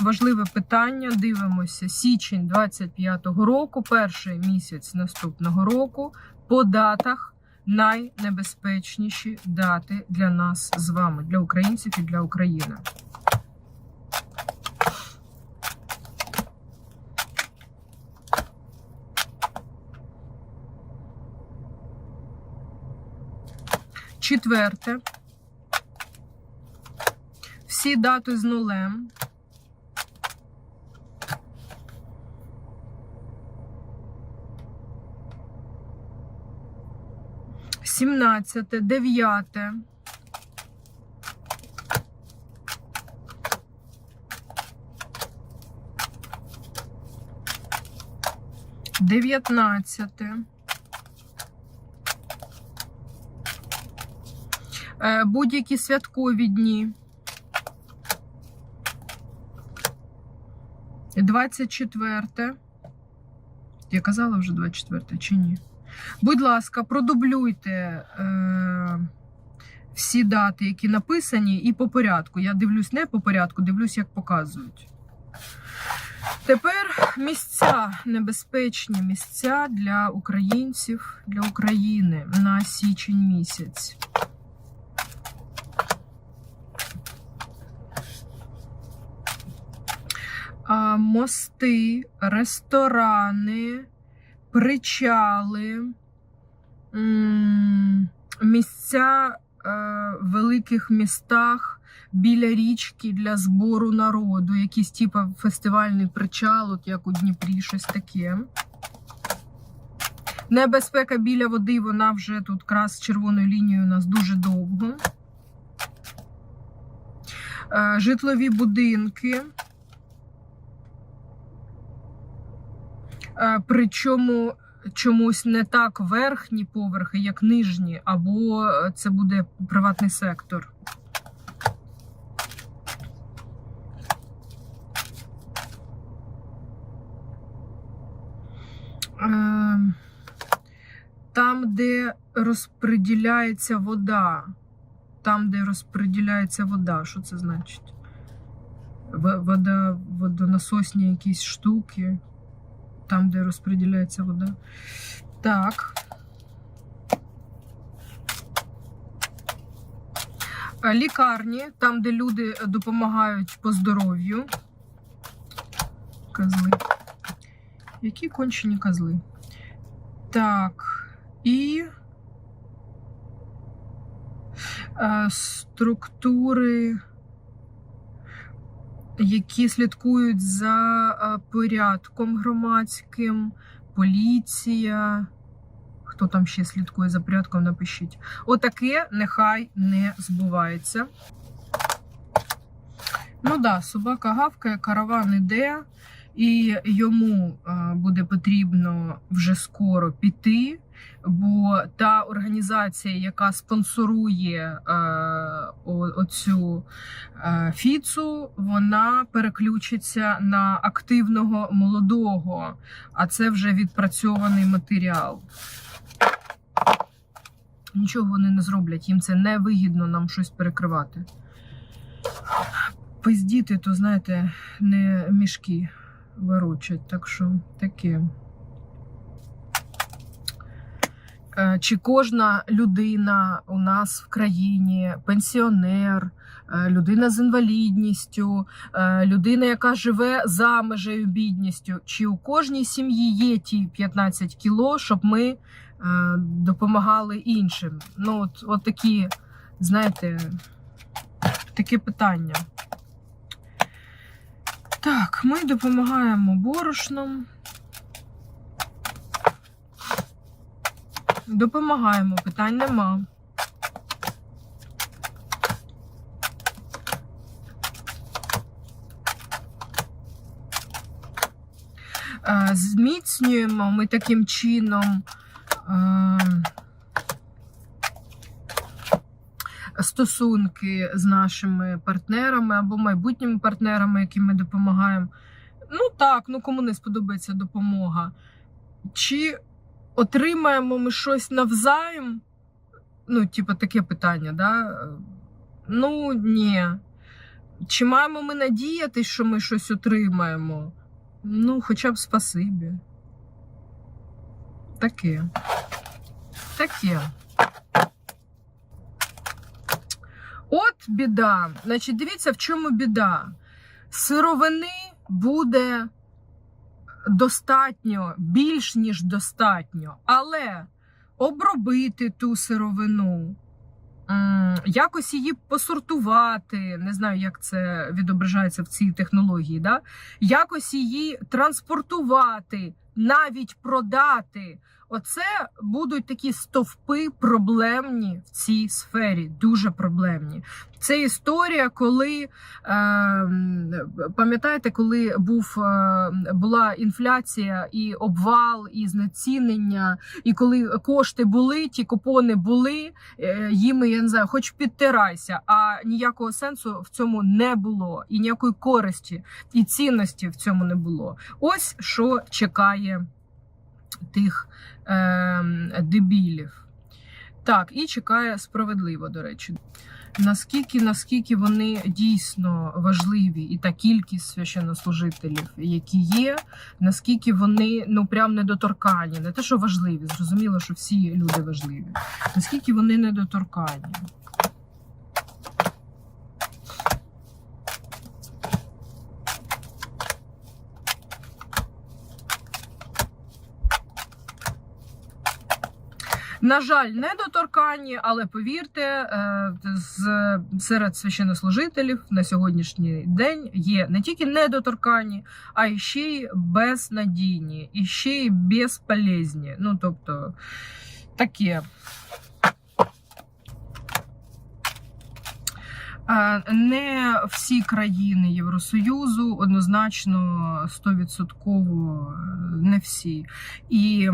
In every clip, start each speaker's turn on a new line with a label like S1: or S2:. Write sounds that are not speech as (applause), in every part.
S1: Важливе питання. Дивимося січень 25-го року, перший місяць наступного року. По датах найнебезпечніші дати для нас з вами, для українців і для України. Четверте. Всі дати з нулем. Сімнадцяте, дев'яте. Дев'ятнадцяте. Е, Будь-які святкові дні. 24. Я казала вже 24 чи ні? Будь ласка, продублюйте е, всі дати, які написані, і по порядку. Я дивлюсь не по порядку, дивлюсь, як показують. Тепер місця, небезпечні місця для українців, для України на січень місяць. мости, ресторани, причали, місця е, в великих містах біля річки для збору народу, якийсь типу фестивальний причал, от як у Дніпрі, щось таке. Небезпека біля води, вона вже тут крас червоною лінією у нас дуже довго. Е, Житлові будинки. Е, Причому чомусь не так верхні поверхи, як нижні, або е, це буде приватний сектор. Е, Там, де розподіляється вода. Там, де розподіляється вода, що це значить? Вода, водонасосні якісь штуки там, де розподіляється вода. Так. Е, Лікарні, там, де люди допомагають по здоров'ю. Козли. Які кончені козли? Так. І е, структури які слідкують за порядком громадським, поліція. Хто там ще слідкує за порядком, напишіть. Отаке нехай не збувається. Ну да, собака гавкає, караван іде, і йому буде потрібно вже скоро піти. Бо та організація, яка спонсорує е, оцю е, фіцу, вона переключиться на активного молодого, а це вже відпрацьований матеріал. Нічого вони не зроблять, їм це не вигідно нам щось перекривати. Пиздіти, то знаєте, не мішки ворочать, так що таке. Е, Чи кожна людина у нас в країні, пенсіонер, е, людина з інвалідністю, е, людина, яка живе за межею бідністю, чи у кожній сім'ї є ті 15 кіло, щоб ми е, допомагали іншим? Ну, от, от такі, знаєте, таке питання. Так, ми допомагаємо борошном. Допомагаємо, питань нема. Е, Зміцнюємо ми таким чином е, стосунки з нашими партнерами або майбутніми партнерами, яким ми допомагаємо. Ну так, ну кому не сподобається допомога. Чи отримаємо ми щось навзаєм? Ну, типу, таке питання, да? Ну, ні. Чи маємо ми надіятися, що ми щось отримаємо? Ну, хоча б спасибі. Таке. Таке. От біда. Значить, дивіться, в чому біда. Сировини буде достатньо, більш ніж достатньо, але обробити ту сировину, якось її посортувати, не знаю, як це відображається в цій технології, да? якось її транспортувати, навіть продати. Оце будуть такі стовпи проблемні в цій сфері, дуже проблемні. Це історія, коли е, пам'ятаєте, коли був е, була інфляція і обвал, і знецінення, і коли кошти були, ті купони були, е, їм я не знаю, хоч підтирайся, а ніякого сенсу в цьому не було, і ніякої користі і цінності в цьому не було. Ось що чекає тих е, дебілів. Так, і чекає справедливо, до речі. Наскільки наскільки вони дійсно важливі, і та кількість священнослужителів, які є, наскільки вони ну прям недоторкані, не те, що важливі, зрозуміло, що всі люди важливі, наскільки вони недоторкані. На жаль, недоторканні, але повірте, е, з серед священнослужителів на сьогоднішній день є не тільки недоторканні, а й ще й безнадійні, і ще й безполезні. Ну тобто таке. Е, Не всі країни Євросоюзу однозначно 100% не всі. І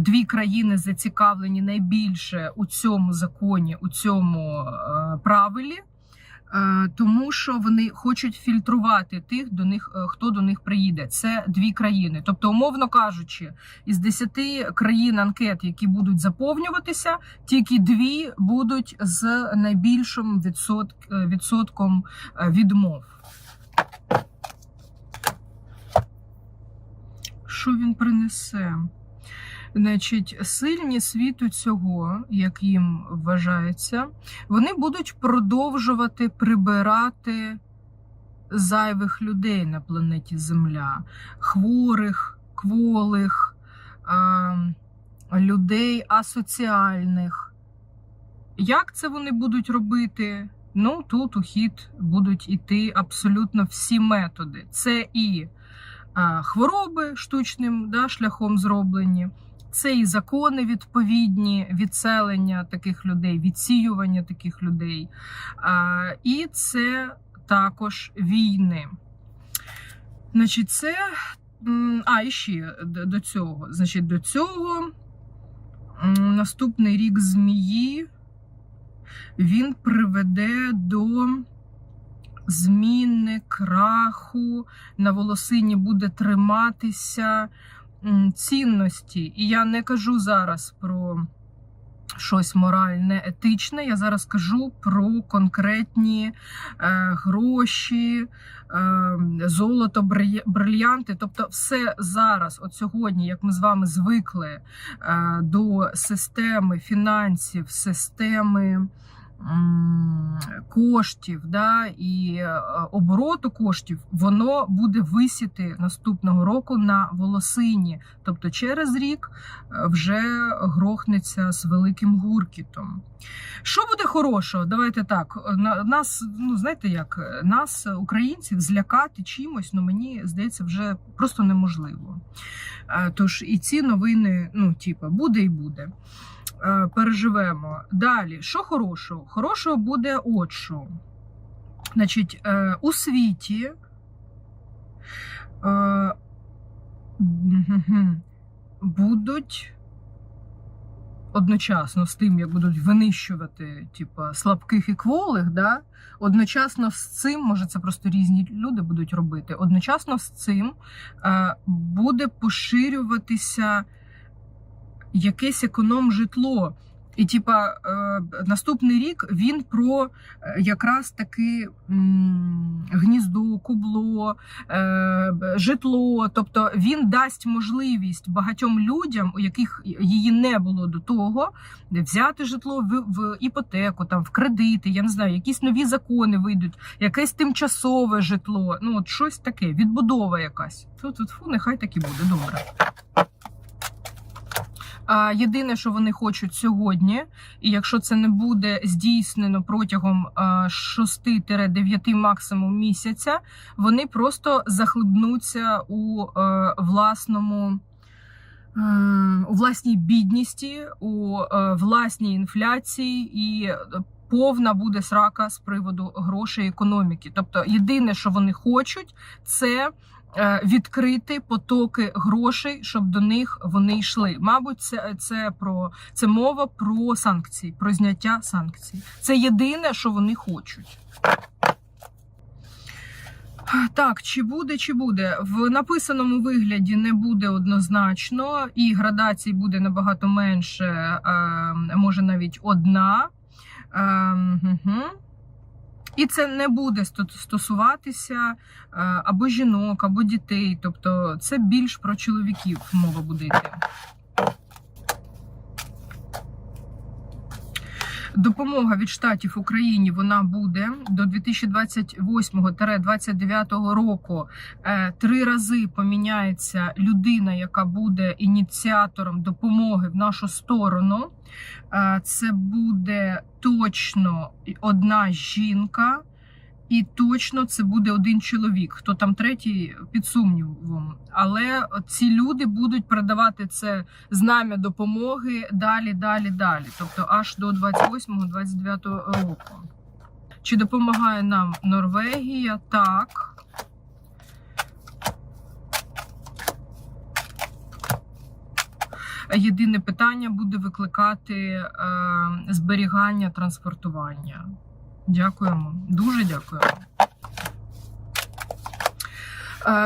S1: дві країни зацікавлені найбільше у цьому законі, у цьому е, правилі, е, тому що вони хочуть фільтрувати тих, до них, е, хто до них приїде. Це дві країни. Тобто, умовно кажучи, із 10 країн анкет, які будуть заповнюватися, тільки дві будуть з найбільшим відсотк, відсотком відмов. Що він принесе? Значить, сильні світу цього, як їм вважається, вони будуть продовжувати прибирати зайвих людей на планеті Земля, хворих, кволих, людей асоціальних. Як це вони будуть робити? Ну, тут у хід будуть іти абсолютно всі методи. Це і хвороби штучним да, шляхом зроблені. Це і закони відповідні відселення таких людей, відсіювання таких людей. І це також війни. Значить, це. А, і ще до цього. Значить, до цього наступний рік змії він приведе до зміни, краху, на волосині буде триматися цінності. І я не кажу зараз про щось моральне, етичне. Я зараз кажу про конкретні е, гроші, е, золото, брильянти. Тобто, все зараз, от сьогодні, як ми з вами звикли е, до системи фінансів, системи коштів да, і е, обороту коштів, воно буде висіти наступного року на волосині. Тобто через рік е, вже грохнеться з великим гуркітом. Що буде хорошого? Давайте так. Нас, ну знаєте як, нас, українців, злякати чимось, ну мені здається, вже просто неможливо. Е, тож і ці новини, ну, типа, буде і буде. Е, переживемо. Далі, що хорошого? Хорошого буде от що. Значить, е, у світі е, (laughs) будуть одночасно з тим, як будуть винищувати типу, слабких і кволих, да? одночасно з цим, може, це просто різні люди будуть робити. Одночасно з цим буде поширюватися якесь економ житло. І, типа, е, наступний рік він про е, якраз таки м, гніздо, кубло, е, житло. Тобто він дасть можливість багатьом людям, у яких її не було до того, взяти житло в, в іпотеку, там в кредити. Я не знаю, якісь нові закони вийдуть, якесь тимчасове житло. Ну от щось таке, відбудова якась. Тут тут фу, нехай так і буде. Добре. Єдине, що вони хочуть сьогодні, і якщо це не буде здійснено протягом а, 6-9 максимум місяця, вони просто захлибнуться у е, власному. е, У власній бідності, у е, власній інфляції і е, повна буде срака з приводу грошей економіки. Тобто, єдине, що вони хочуть, це е, відкрити потоки грошей, щоб до них вони йшли. Мабуть, це, це про це мова про санкції, про зняття санкцій. Це єдине, що вони хочуть. Так, чи буде, чи буде. В написаному вигляді не буде однозначно, і градацій буде набагато менше, е, може навіть одна. Е, угу. І це не буде стосуватися е, або жінок, або дітей. Тобто це більш про чоловіків мова буде йти. Допомога від штатів Україні вона буде до 2028-2029 року. Е, Три рази поміняється людина, яка буде ініціатором допомоги в нашу сторону. Е, Це буде точно одна жінка, і точно це буде один чоловік. Хто там третій під сумнівом. Але ці люди будуть передавати це знам'я допомоги далі, далі, далі. Тобто аж до 28-29 року. Чи допомагає нам Норвегія? Так. Єдине питання буде викликати е, зберігання транспортування. Дякуємо. Дуже дякуємо.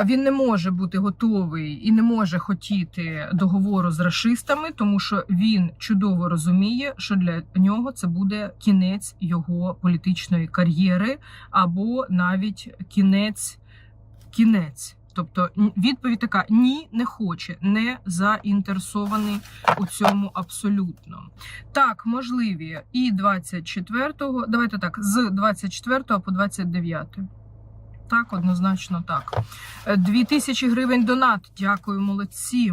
S1: Він не може бути готовий і не може хотіти договору з расистами, тому що він чудово розуміє, що для нього це буде кінець його політичної кар'єри, або навіть кінець кінець. Тобто відповідь така: ні, не хоче, не заінтересований у цьому абсолютно. Так, можливі і 24-го, давайте так, з 24 по 29. Так, однозначно так. Е, 2000 гривень донат. Дякую, молодці.